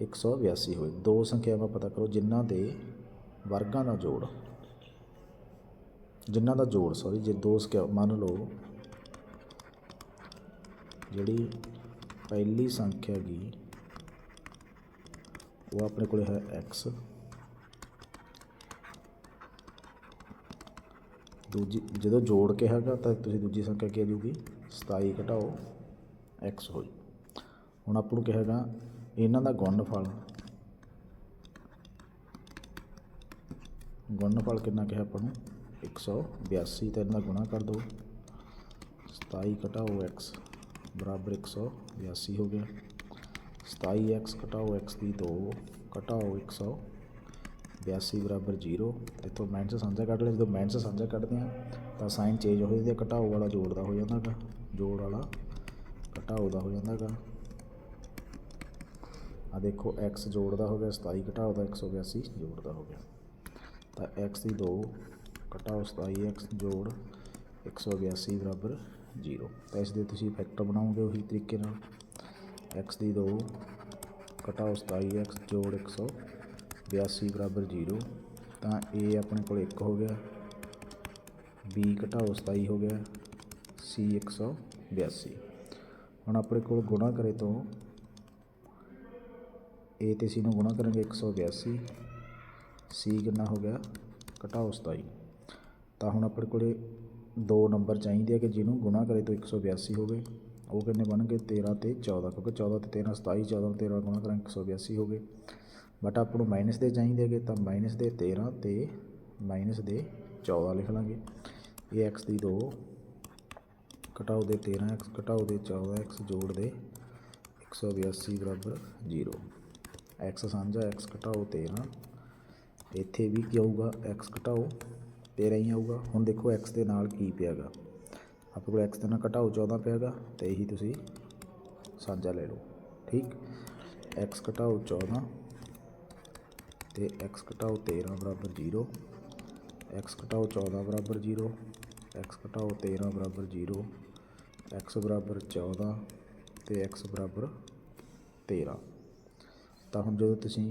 182 ਹੋਏ। ਦੋ ਸੰਖਿਆਵਾਂ ਪਤਾ ਕਰੋ, ਜਿਨ੍ਹਾਂ ਦੇ ਵਰਗਾਂ ਦਾ ਜੋੜ। ਜਿਨ੍ਹਾਂ ਦਾ ਜੋੜ ਸੌਰੀ ਜੇ ਦੋ ਸੰਖਿਆ ਮੰਨ ਲਓ ਜਿਹੜੀ ਪਹਿਲੀ ਸੰਖਿਆ ਗਈ ਉਹ ਆਪਣੇ ਕੋਲ ਹੈ x ਦੂਜੀ, ਜਦੋਂ ਜੋੜ ਕੇ ਹੈਗਾ ਤਾਂ ਤੁਸੀਂ ਦੂਜੀ ਸੰਖਿਆ ਕੀ ਆ ਜਾਊਗੀ 27 ਘਟਾਓ, x ਹੋਈ। ਹੁਣ ਆਪਾਂ ਨੂੰ ਕਹੇਗਾ ਇਹਨਾਂ ਦਾ ਗੁਣਨਫਲ। ਗੁਣਨਫਲ ਕਿੰਨਾ ਕਿਹਾ ਆਪਾਂ ਨੂੰ? 182 ਤੇ ਇਹਨਾਂ ਦਾ ਗੁਣਾ ਕਰ ਦਿਓ। 27 ਘਟਾਓ x ਬਰਾਬਰ 182 ਹੋ ਗਿਆ। 27x ਘਟਾਓ x ਦੀ 2 ਘਟਾਓ 182 ਬਰਾਬਰ 0 ਇੱਥੋਂ ਮਾਈਨਸ ਸਾਂਝਾ ਕੱਢ ਲਿਆ, ਜਦੋਂ ਮਾਈਨਸ ਸਾਂਝਾ ਕੱਢਦੇ ਆ ਤਾਂ ਸਾਈਨ ਚੇਂਜ ਹੋ ਜਾਂਦੀ ਜਾਂਦੇ ਘਟਾਓ ਵਾਲਾ ਜੋੜ ਦਾ ਹੋ ਜਾਂਦਾ ਗਾ। ਜੋੜ ਵਾਲਾ ਘਟਾਓ ਦਾ ਹੋ ਜਾਂਦਾ ਗਾ। ਆ ਦੇਖੋ x ਜੋੜ ਦਾ ਹੋ ਗਿਆ 27 ਘਟਾਓ ਦਾ 182 ਜੋੜ ਦਾ ਹੋ ਗਿਆ। ਤਾਂ x ਦੀ 2 ਘਟਾਓ 27x ਜੋੜ 182 ਬਰਾਬਰ 0 ਤਾਂ ਇਸ ਦੇ ਤੁਸੀਂ ਫੈਕਟਰ ਬਣਾਓਗੇ ਉਹੀ ਤਰੀਕੇ ਨਾਲ। X ਦੀ 2 ਘਟਾਓ 27x ਜੋੜ 182 ਬਰਾਬਰ 0 ਤਾਂ a ਆਪਣੇ ਕੋਲ 1 ਹੋ ਗਿਆ। B ਘਟਾਓ 27 ਹੋ ਗਿਆ। C 182 ਹੁਣ ਆਪਣੇ ਕੋਲ ਗੁਣਾ ਕਰੇ ਤੋਂ a ਤੇ c ਨੂੰ ਗੁਣਾ ਕਰਾਂਗੇ 182 c ਕਿੰਨਾ ਹੋ ਗਿਆ? ਘਟਾਓ 27 ਤਾਂ ਹੁਣ ਆਪਣੇ ਕੋਲੇ ਦੋ ਨੰਬਰ ਚਾਹੀਦੇ ਆ ਕਿ ਜਿਹਨੂੰ ਗੁਣਾ ਕਰੇ ਤੋਂ 182 ਹੋਵੇ। ਉਹ ਕਿੰਨੇ ਬਣਨਗੇ? 13 ਤੇ 14 ਕਿਉਂਕਿ 14 ਤੇ 13 27 14 ਨੂੰ 13 ਗੁਣਾ ਕਰਾਂਗੇ 182 ਹੋ ਗਏ। ਬਟ ਆਪਾਂ ਨੂੰ ਮਾਈਨਸ ਦੇ ਚਾਹੀਦੇ ਹੈਗੇ, ਤਾਂ ਮਾਈਨਸ ਦੇ 13 ਤੇ ਮਾਈਨਸ ਦੇ 14 ਲਿਖ ਲਾਂਗੇ। ਇਹ x ਦੀ 2 ਘਟਾਓ ਦੇ 13x ਘਟਾਓ ਦੇ 14x ਜੋੜ ਦੇ 182 ਬਰਾਬਰ 0 x ਸਾਂਝਾ, x ਘਟਾਓ 13 ਇੱਥੇ ਵੀ ਕੀ ਆਊਗਾ? x ਘਟਾਓ 13 ਹੀ ਆਊਗਾ ਹੁਣ ਦੇਖੋ x ਦੇ ਨਾਲ ਕੀ ਪਿਆਗਾ। ਆਪਣੇ ਕੋਲ x ਦੇ ਨਾਲ ਘਟਾਓ 14 ਪਿਆਗਾ ਤੇ ਇਹੀ ਤੁਸੀਂ ਸਾਂਝਾ ਲੈ ਲਓ। ਠੀਕ? X ਘਟਾਓ 14 ਤੇ x ਘਟਾਓ 13 ਬਰਾਬਰ 0 x ਘਟਾਓ 14 ਬਰਾਬਰ 0 x ਘਟਾਓ 13 ਬਰਾਬਰ 0 x ਬਰਾਬਰ 14 ਤੇ x ਬਰਾਬਰ 13 ਤਾਂ ਹੁਣ ਜਦੋਂ ਤੁਸੀਂ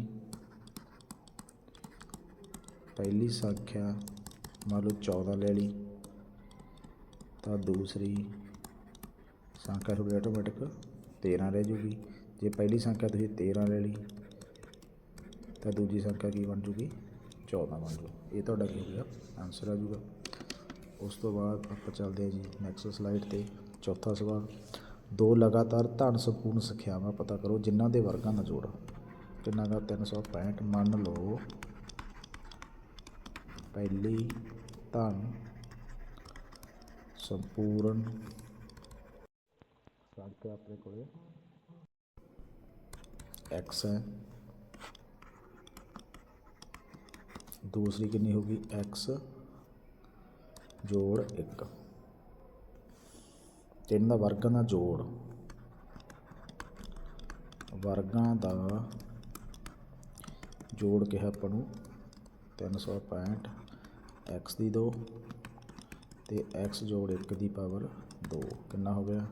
ਪਹਿਲੀ ਸੰਖਿਆ ਮੰਨ ਲਓ 14 ਲੈ ਲਈ, ਤਾਂ ਦੂਸਰੀ ਸੰਖਿਆ ਤੁਹਾਡੀ ਆਟੋਮੈਟਿਕ 13 ਰਹਿ ਜੂਗੀ। ਜੇ ਪਹਿਲੀ ਸੰਖਿਆ ਤੁਸੀਂ 13 ਲੈ ਲਈ, ਤਾਂ ਦੂਜੀ ਸੰਖਿਆ ਕੀ ਬਣ ਜੂਗੀ? 14 ਬਣ ਜੂ। ਇਹ ਤੁਹਾਡਾ ਕੀ ਹੋ ਗਿਆ? ਆਨਸਰ ਆ ਜੂਗਾ। ਉਸ ਤੋਂ ਬਾਅਦ ਆਪਾਂ ਚੱਲਦੇ ਹਾਂ ਜੀ ਨੈਕਸਟ ਸਲਾਈਡ ਤੇ, ਚੌਥਾ ਸਵਾਲ। ਦੋ ਲਗਾਤਾਰ ਧਨ ਸੰਪੂਰਨ ਸੰਖਿਆਵਾਂ ਪਤਾ ਕਰੋ, ਜਿਨ੍ਹਾਂ ਦੇ ਵਰਗਾਂ ਦਾ ਜੋੜ। ਕਿੰਨਾ ਗਾ 365 ਮੰਨ ਲਓ। ਪਹਿਲੀ ਧਨ ਸੰਪੂਰਨ। ਸੰਖਿਆ ਆਪਣੇ ਕੋਲੇ। X ਹੈ। ਦੂਸਰੀ ਕਿੰਨੀ ਹੋਗੀ x ਜੋੜ 1 ਤਿੰਨ ਦਾ ਵਰਗਾਂ ਦਾ ਜੋੜ। ਵਰਗਾਂ ਦਾ ਜੋੜ ਕਿਹਾ ਆਪਾਂ ਨੂੰ। 365 x ਦੀ 2 ਤੇ x ਜੋੜ 1 ਦੀ ਪਾਵਰ 2 ਕਿੰਨਾ ਹੋ ਗਿਆ?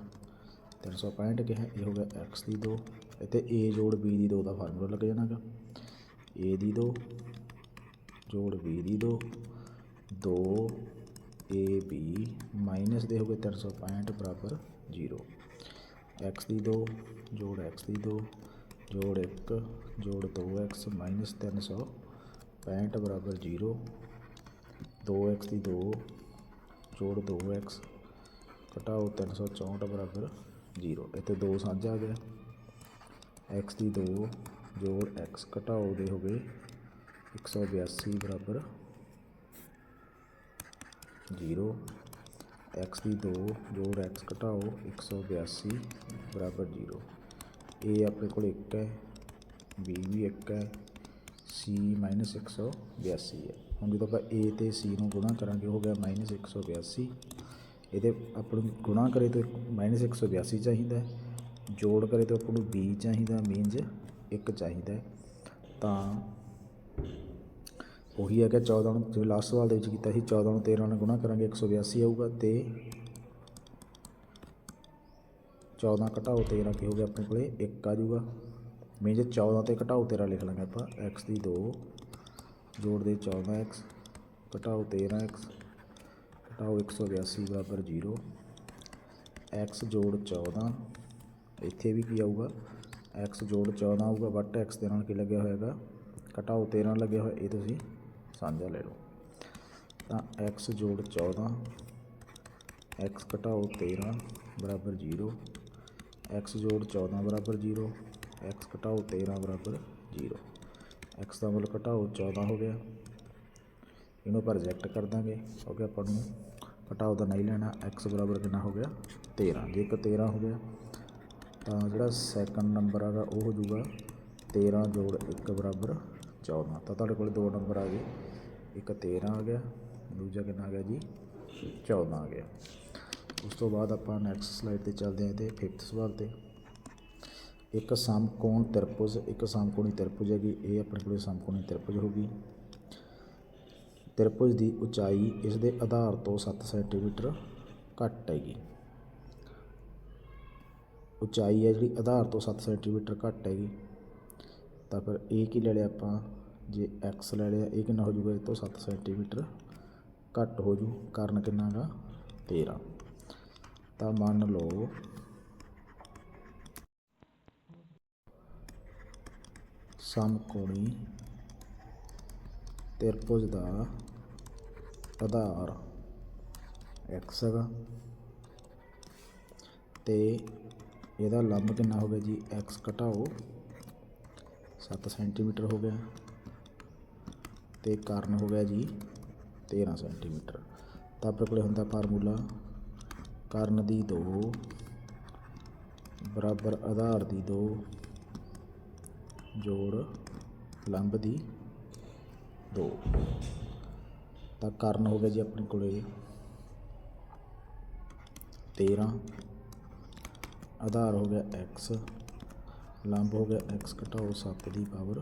365 ਕਿਹਾ, ਇਹ ਹੋ ਗਿਆ x ਦੀ 2 ਇੱਥੇ a ਜੋੜ b ਦੀ 2 ਦਾ ਫਾਰਮੂਲਾ ਲੱਗ ਜਾਣਾਗਾ। A ਦੀ 2 ਜੋੜ b ਦੀ 2 2 a b ਮਾਈਨਸ ਦੇ ਹੋ ਗਏ 365 ਬਰਾਬਰ 0 x ਦੀ 2 ਜੋੜ x ਦੀ 2 ਜੋੜ 1 ਜੋੜ 2x ਮਾਈਨਸ 365 ਬਰਾਬਰ 0 2x ਦੀ 2 ਜੋੜ 2x ਘਟਾਓ 364 ਬਰਾਬਰ 0 ਇੱਥੇ 2 ਸਾਂਝਾ ਆ ਗਿਆ x ਦੀ 2 ਜੋੜ x ਘਟਾਓ ਦੇ ਹੋ ਗਏ 182 ਬਰਾਬਰ 0 x ਦੀ 2 ਜੋੜ x ਘਟਾਓ 182 ਬਰਾਬਰ 0 ਇਹ ਆਪਣੇ ਕੋਲ 1 ਹੈ b ਵੀ 1 ਹੈ c ਮਾਈਨਸ 182 ਹੈ ਹੁਣ ਜਦੋਂ ਆਪਾਂ a ਤੇ c ਨੂੰ ਗੁਣਾ ਕਰਾਂਗੇ ਹੋ ਗਿਆ ਮਾਈਨਸ 182 ਇਹਦੇ ਆਪਾਂ ਨੂੰ ਗੁਣਾ ਕਰੇ ਤਾਂ ਮਾਈਨਸ 182 ਚਾਹੀਦਾ ਹੈ। ਜੋੜ ਕਰੇ ਤਾਂ ਆਪਾਂ ਨੂੰ b ਚਾਹੀਦਾ ਮੀਨਜ਼ 1 ਚਾਹੀਦਾ ਤਾਂ ਉਹੀ ਹੈਗਾ ਕਿ 14 ਨੂੰ, ਜਿਵੇਂ ਲਾਸਟ ਸਵਾਲ ਦੇ ਵਿੱਚ ਕੀਤਾ ਸੀ 14 ਨੂੰ 13 ਨਾਲ ਗੁਣਾ ਕਰਾਂਗੇ 182 ਆਊਗਾ ਤੇ 14 ਘਟਾਓ 13 ਕੀ ਹੋ ਗਿਆ ਆਪਣੇ ਕੋਲੇ? 1 ਆ ਜਾਊਗਾ। ਮੀਨਜ਼ 14 ਤੇ ਘਟਾਓ 13 ਲਿਖ ਲਾਂਗੇ ਆਪਾਂ, x ਦੀ 2 ਜੋੜ ਦੇ 14x ਘਟਾਓ 13x ਘਟਾਓ 182 ਬਰਾਬਰ 0 x ਜੋੜ 14 ਇੱਥੇ ਵੀ ਕੀ ਆਊਗਾ? X ਜੋੜ 14 ਆਊਗਾ ਬਟ x ਦੇ ਨਾਲ ਕੀ ਲੱਗਿਆ ਹੋਏਗਾ ਘਟਾਓ 13 ਲੱਗਿਆ ਹੋਇਆ, ਇਹ ਤੁਸੀਂ ਸਾਂਝਾ ਲੈ ਲਓ। ਤਾਂ x ਜੋੜ 14 x ਘਟਾਓ 13 ਬਰਾਬਰ 0 x ਜੋੜ 14 ਬਰਾਬਰ 0 x ਘਟਾਓ 13 ਬਰਾਬਰ 0 x ਦਾ ਮੁੱਲ ਘਟਾਓ 14 ਹੋ ਗਿਆ। ਇਹਨੂੰ ਆਪਾਂ ਰਿਜੈਕਟ ਕਰ ਦਾਂਗੇ। ਕਿਉਂਕਿ ਆਪਾਂ ਨੂੰ ਘਟਾਓ ਦਾ ਨਹੀਂ ਲੈਣਾ। X ਬਰਾਬਰ ਕਿੰਨਾ ਹੋ ਗਿਆ? 13 ਜੇ ਇੱਕ 13 ਹੋ ਗਿਆ, ਤਾਂ ਜਿਹੜਾ ਸੈਕੰਡ ਨੰਬਰ ਹੈਗਾ ਉਹ ਹੋ ਜਾਊਗਾ 13 ਜੋੜ 1 ਬਰਾਬਰ 14 ਤਾਂ ਤੁਹਾਡੇ ਕੋਲ ਦੋ ਨੰਬਰ ਆ ਗਏ। ਇੱਕ 13 ਆ ਗਿਆ, ਦੂਜਾ ਕਿੰਨਾ ਆ ਗਿਆ ਜੀ? 14 ਆ ਗਿਆ। ਉਸ ਤੋਂ ਬਾਅਦ ਆਪਾਂ ਨੈਕਸਟ ਸਲਾਈਡ ਤੇ ਚੱਲਦੇ ਹਾਂ ਤੇ 5th ਸਵਾਲ ਤੇ। ਇੱਕ ਸਮਕੋਣ ਤ੍ਰਿਭੁਜ, ਇੱਕ ਸਮਕੋਣੀ ਤ੍ਰਿਭੁਜ ਹੈਗੀ, ਇਹ ਆਪਣੇ ਕੋਲੇ ਸਮਕੋਣੀ ਤ੍ਰਿਭੁਜ ਹੋਗੀ ਤ੍ਰਿਭੁਜ ਦੀ ਉਚਾਈ ਇਸ ਦੇ ਆਧਾਰ ਤੋਂ 7 ਸੈਂਟੀਮੀਟਰ ਘੱਟ ਹੈਗੀ। ਉਚਾਈ ਹੈ ਜਿਹੜੀ ਆਧਾਰ ਤੋਂ 7 ਸੈਂਟੀਮੀਟਰ ਘੱਟ ਹੈਗੀ। ਤਾਂ ਫਿਰ ਇਹ ਕੀ ਲੈ ਲਿਆ ਆਪਾਂ? ਜੇ x ਲੈ ਲਿਆ, ਇਹ ਕਿੰਨਾ ਹੋ ਜਾਊਗਾ? ਇਹ ਤੋਂ 7 ਸੈਂਟੀਮੀਟਰ ਘੱਟ ਹੋ ਜੂ। ਕਾਰਨ ਕਿੰਨਾ ਗਾ 13 ਤਾਂ ਮੰਨ ਲਓ ਸਮਕੋਣੀ ਤ੍ਰਿਭੁਜ ਦਾ ਆਧਾਰ x ਹੈਗਾ। ਤੇ ਇਹਦਾ ਲੰਬ ਕਿੰਨਾ ਹੋ ਗਿਆ ਜੀ? X ਘਟਾਓ 7 ਸੈਂਟੀਮੀਟਰ ਹੋ ਗਿਆ। ਤੇ ਕਾਰਨ ਹੋ ਗਿਆ ਜੀ 13 ਸੈਂਟੀਮੀਟਰ। ਤਾਂ ਆਪਣੇ ਕੋਲੇ ਹੁੰਦਾ ਫਾਰਮੂਲਾ ਕਰਨ ਦੀ 2 ਬਰਾਬਰ ਆਧਾਰ ਦੀ 2 ਜੋੜ ਲੰਬ ਦੀ। 2 ਤਾਂ ਕਾਰਨ ਹੋ ਗਿਆ ਜੀ ਆਪਣੇ ਕੋਲੇ 13 ਆਧਾਰ ਹੋ ਗਿਆ x ਲੰਬ ਹੋ ਗਿਆ x ਘਟਾਓ 7 ਦੀ ਪਾਵਰ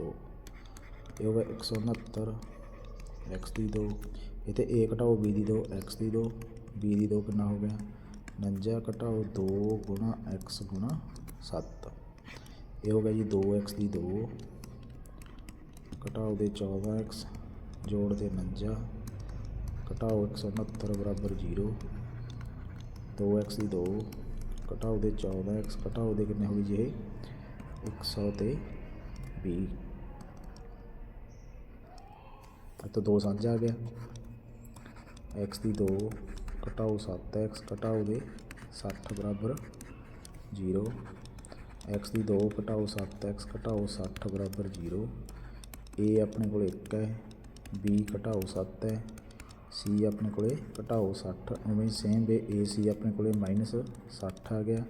2 ਇਹ ਹੋ ਗਿਆ 169 x ਦੀ 2 ਇਥੇ a ਘਟਾਓ b ਦੀ 2 x ਦੀ 2 b ਦੀ 2 ਕਿੰਨਾ ਹੋ ਗਿਆ? 49 ਘਟਾਓ 2 ਗੁਣਾ x ਗੁਣਾ 7 ਇਹ ਹੋ ਗਿਆ ਜੀ 2x ਦੀ 2 ਘਟਾਓ ਦੇ 14x ਜੋੜ ਦੇ 49 ਘਟਾਓ 169 ਬਰਾਬਰ 0 2x ਦੀ 2 ਘਟਾਓ ਦੇ 14x ਘਟਾਓ ਦੇ ਕਿੰਨੇ ਹੋ ਗਈ ਜੀ ਇਹ? 100 ਤੇ 20 ਤਾਂ 2 ਸਾਂਝਾ ਆ ਗਿਆ। X ਦੀ 2 ਘਟਾਓ 7x ਘਟਾਓ ਦੇ 60 ਬਰਾਬਰ 0 x ਦੀ 2 ਘਟਾਓ 7x ਘਟਾਓ 60 ਬਰਾਬਰ 0 a ਆਪਣੇ ਕੋਲ 1 ਹੈ, b ਘਟਾਓ 7 ਹੈ, c ਆਪਣੇ ਕੋਲੇ ਘਟਾਓ 60 ਉਵੇਂ ਸੇਮ ਵੇ ac ਆਪਣੇ ਕੋਲੇ ਮਾਈਨਸ 60 ਆ ਗਿਆ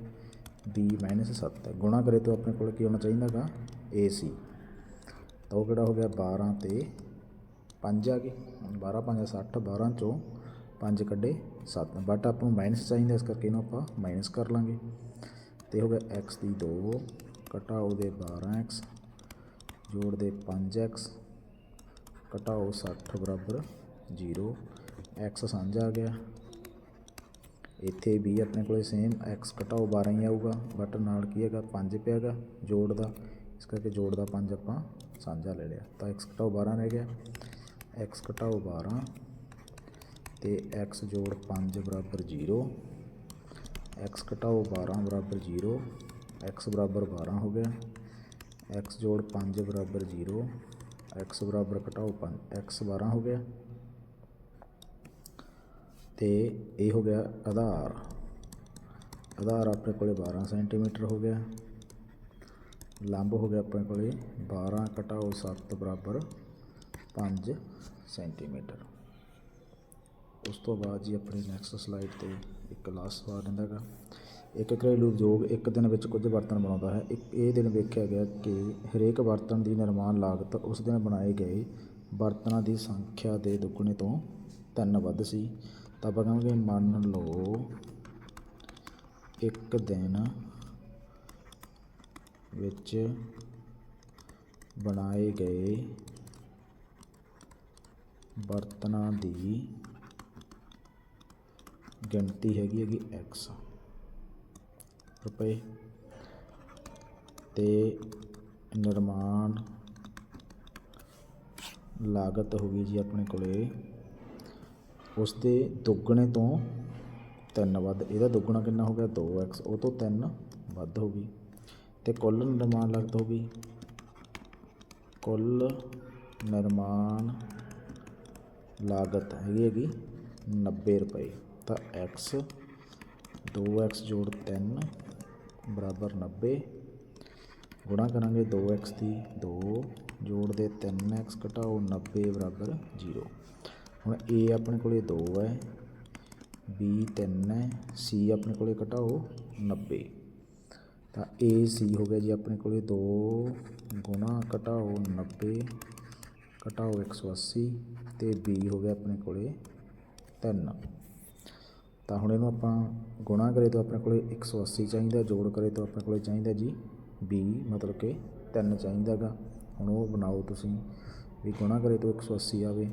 b ਮਾਈਨਸ 7 ਹੈ। ਗੁਣਾ ਕਰੇ ਤਾਂ ਆਪਣੇ ਕੋਲ ਕੀ ਹੋਣਾ ਚਾਹੀਦਾਗਾ ac ਤਾਂ ਉਹ ਕਿਹੜਾ ਹੋ ਗਿਆ? 12 ਤੇ 5 ਆ ਗਏ। 12 5 60 12 ਚੋਂ 5 ਕੱਢੇ 7 ਬਟ ਆਪਾਂ ਨੂੰ ਮਾਈਨਸ ਚਾਹੀਦਾ, ਇਸ ਕਰਕੇ ਇਹਨੂੰ ਆਪਾਂ ਮਾਈਨਸ ਕਰ ਲਾਂਗੇ। ਤੇ ਹੋ ਗਿਆ x ਦੀ 2 ਘਟਾਓ ਦੇ 12x ਜੋੜ ਦੇ 5x ਘਟਾਓ 60 ਬਰਾਬਰ 0 x ਸਾਂਝਾ ਆ ਗਿਆ। ਇੱਥੇ ਵੀ ਆਪਣੇ ਕੋਲੇ ਸੇਮ x ਘਟਾਓ 12 ਹੀ ਆਊਗਾ ਬਟ ਨਾਲ ਕੀ ਹੈਗਾ 5 ਪਿਆ ਹੈਗਾ ਜੋੜ ਦਾ। ਇਸ ਕਰਕੇ ਜੋੜ ਦਾ 5 ਆਪਾਂ ਸਾਂਝਾ ਲੈ ਲਿਆ। ਤਾਂ x ਘਟਾਓ 12 ਰਹਿ ਗਿਆ। x ਘਟਾਓ 12 ਤੇ x ਜੋੜ 5 ਬਰਾਬਰ 0 x ਘਟਾਓ 12 ਬਰਾਬਰ 0 x ਬਰਾਬਰ 12 ਹੋ ਗਿਆ, x ਜੋੜ 5 ਬਰਾਬਰ 0 x ਬਰਾਬਰ ਘਟਾਓ 5 x 12 ਹੋ ਗਿਆ, ਤੇ ਇਹ ਹੋ ਗਿਆ ਆਧਾਰ ਆਧਾਰ ਆਪਣੇ ਕੋਲੇ 12 ਸੈਂਟੀਮੀਟਰ ਹੋ ਗਿਆ, ਲੰਬ ਹੋ ਗਿਆ ਆਪਣੇ ਕੋਲੇ 12 ਘਟਾਓ 7 ਬਰਾਬਰ 5 ਸੈਂਟੀਮੀਟਰ। ਉਸ ਤੋਂ ਬਾਅਦ ਜੀ ਆਪਣੀ ਨੈਕਸਟ ਸਲਾਈਡ ਤੇ ਇੱਕ ਲਾਸ ਸਵਾਲ ਰਹਿੰਦਾ ਗਾ ਇੱਕ ਘਰੇਲੂ ਉਦਯੋਗ ਇੱਕ ਦਿਨ ਵਿੱਚ ਕੁਝ ਬਰਤਨ ਬਣਾਉਂਦਾ ਹੈ। ਇੱਕ ਇਹ ਦਿਨ ਵੇਖਿਆ ਗਿਆ ਕਿ ਹਰੇਕ ਬਰਤਨ ਦੀ ਨਿਰਮਾਣ ਲਾਗਤ ਉਸ ਦਿਨ ਬਣਾਏ ਗਏ ਬਰਤਨਾਂ ਦੀ ਸੰਖਿਆ ਦੇ ਦੁੱਗਣੇ ਤੋਂ ਤਿੰਨ ਵੱਧ ਸੀ। ਤਾਂ ਆਪਾਂ ਕਹਾਂਗੇ, ਮੰਨ ਲਓ ਇੱਕ ਦਿਨ ਵਿੱਚ ਬਣਾਏ ਗਏ ਬਰਤਨਾਂ ਦੀ ਗਿਣਤੀ ਹੈਗੀ ਹੈਗੀ x ਰੁਪਏ ਤੇ ਨਿਰਮਾਣ ਲਾਗਤ ਹੋ ਗਈ ਜੀ ਆਪਣੇ ਕੋਲੇ। ਉਸ ਦੇ ਦੁੱਗਣੇ ਤੋਂ 3 ਵੱਧ, ਇਹਦਾ ਦੁੱਗਣਾ ਕਿੰਨਾ ਹੋ ਗਿਆ? 2x ਉਹ ਤੋਂ 3 ਵੱਧ ਹੋ ਗਈ। ਤੇ ਕੁੱਲ ਨਿਰਮਾਣ ਲਾਗਤ ਹੋ ਗਈ। ਕੁੱਲ ਨਿਰਮਾਣ ਲਾਗਤ ਹੈਗੀ ਹੈਗੀ 90 ਰੁਪਏ। ਤਾਂ x 2x ਜੋੜ 3 ਬਰਾਬਰ 90 ਗੁਣਾ ਕਰਾਂਗੇ 2x ਦੀ 2 ਜੋੜ ਦੇ 3x ਘਟਾਓ 90 ਬਰਾਬਰ 0 ਹੁਣ a ਆਪਣੇ ਕੋਲੇ 2 ਹੈ, b 3 ਹੈ, c ਆਪਣੇ ਕੋਲੇ ਘਟਾਓ 90 ਤਾਂ ਏ ਸੀ ਹੋ ਗਿਆ ਜੀ ਆਪਣੇ ਕੋਲੇ 2 ਗੁਣਾ ਘਟਾਓ 90 ਘਟਾਓ 180 ਤੇ ਬੀ ਹੋ ਗਿਆ ਆਪਣੇ ਕੋਲੇ 3 ਤਾਂ ਹੁਣ ਇਹਨੂੰ ਆਪਾਂ ਗੁਣਾ ਕਰੇ ਤਾਂ ਆਪਣੇ ਕੋਲੇ 180 ਚਾਹੀਦਾ, ਜੋੜ ਕਰੇ ਤਾਂ ਆਪਣੇ ਕੋਲੇ ਚਾਹੀਦਾ ਜੀ b ਮਤਲਬ ਕਿ 3 ਚਾਹੀਦਾ ਗਾ। ਹੁਣ ਉਹ ਬਣਾਓ ਤੁਸੀਂ ਵੀ ਗੁਣਾ ਕਰੇ ਤਾਂ 180 ਆਵੇ।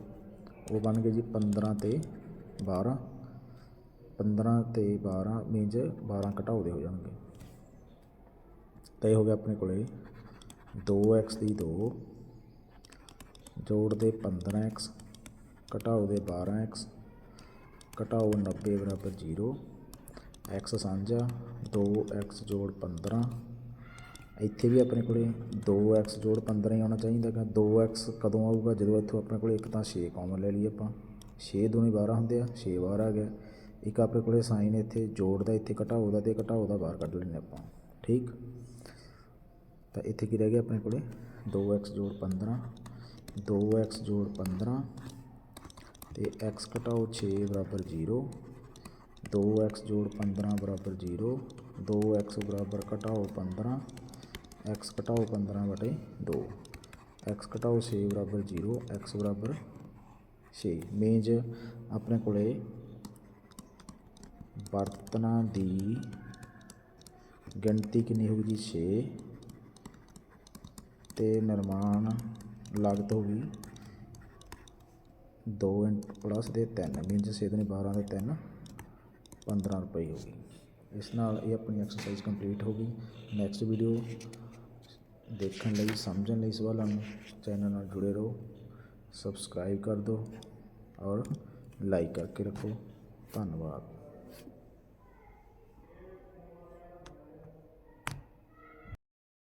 ਉਹ ਬਣ ਗਏ ਜੀ 15 ਤੇ 12 15 ਤੇ 12 ਮੀਨਜ਼ 12 ਘਟਾਓ ਦੇ ਹੋ ਜਾਣਗੇ। ਤਾਂ ਇਹ ਹੋ ਗਿਆ ਆਪਣੇ ਕੋਲੇ 2x ਦੀ 2 ਜੋੜ ਦੇ 15x ਘਟਾਓ ਦੇ 12x ਘਟਾਓ 90 ਬਰਾਬਰ 0 x ਸਾਂਝਾ 2x ਜੋੜ 15 ਇੱਥੇ ਵੀ ਆਪਣੇ ਕੋਲੇ 2x ਜੋੜ 15 ਹੀ ਆਉਣਾ ਚਾਹੀਦਾ ਗਾ। 2x ਕਦੋਂ ਆਊਗਾ? ਜਦੋਂ ਇੱਥੋਂ ਆਪਣੇ ਕੋਲੇ ਇੱਕ ਤਾਂ 6 ਕਾਮਨ ਲੈ ਲਈਏ ਆਪਾਂ। 6 ਦੂਣੀ 12 ਹੁੰਦੇ ਆ 6 ਬਾਹਰ ਆ ਗਿਆ। ਇੱਕ ਆਪਣੇ ਕੋਲੇ ਸਾਈਨ ਇੱਥੇ ਜੋੜ ਦਾ, ਇੱਥੇ ਘਟਾਓ ਦਾ ਤੇ ਘਟਾਓ ਦਾ ਬਾਹਰ ਕੱਢ ਲੈਣੇ ਆਪਾਂ। ਠੀਕ? ਤਾਂ ਇੱਥੇ ਕੀ ਰਹਿ ਗਿਆ ਆਪਣੇ ਕੋਲੇ? 2x ਜੋੜ 15 2x ਜੋੜ 15 ਤੇ x ਘਟਾਓ 6 ਬਰਾਬਰ 0 2x ਜੋੜ 15 ਬਰਾਬਰ 0 2x ਬਰਾਬਰ ਘਟਾਓ 15 x ਘਟਾਓ 15 ਬਟੇ 2 x ਘਟਾਓ 6 ਬਰਾਬਰ 0 x ਬਰਾਬਰ 6 ਮੇਜ ਆਪਣੇ ਕੋਲੇ ਬਰਤਨਾਂ ਦੀ ਗਿਣਤੀ ਕਿੰਨੀ ਹੋਊਗੀ ਜੀ? 6 ਤੇ ਨਿਰਮਾਣ ਲਾਗਤ ਹੋਊਗੀ 2 ਪਲੱਸ ਦੇ 3 ਮੀਨਸ 6 ਦੁਨੀ 12 ਦੇ 3 15 ਰੁਪਏ ਹੋ ਗਈ ਇਸ ਨਾਲ ਇਹ ਆਪਣੀ ਐਕਸਰਸਾਈਜ਼ ਕੰਪਲੀਟ ਹੋ ਗਈ ਨੈਕਸਟ ਵੀਡੀਓ ਦੇਖਣ ਲਈ ਸਮਝਣ ਲਈ ਸਵਾਲਾਂ ਨੂੰ ਚੈਨਲ ਨਾਲ ਜੁੜੇ ਰਹੋ ਸਬਸਕ੍ਰਾਈਬ ਕਰ ਦਿਓ ਔਰ ਲਾਈਕ ਕਰਕੇ ਰੱਖੋ ਧੰਨਵਾਦ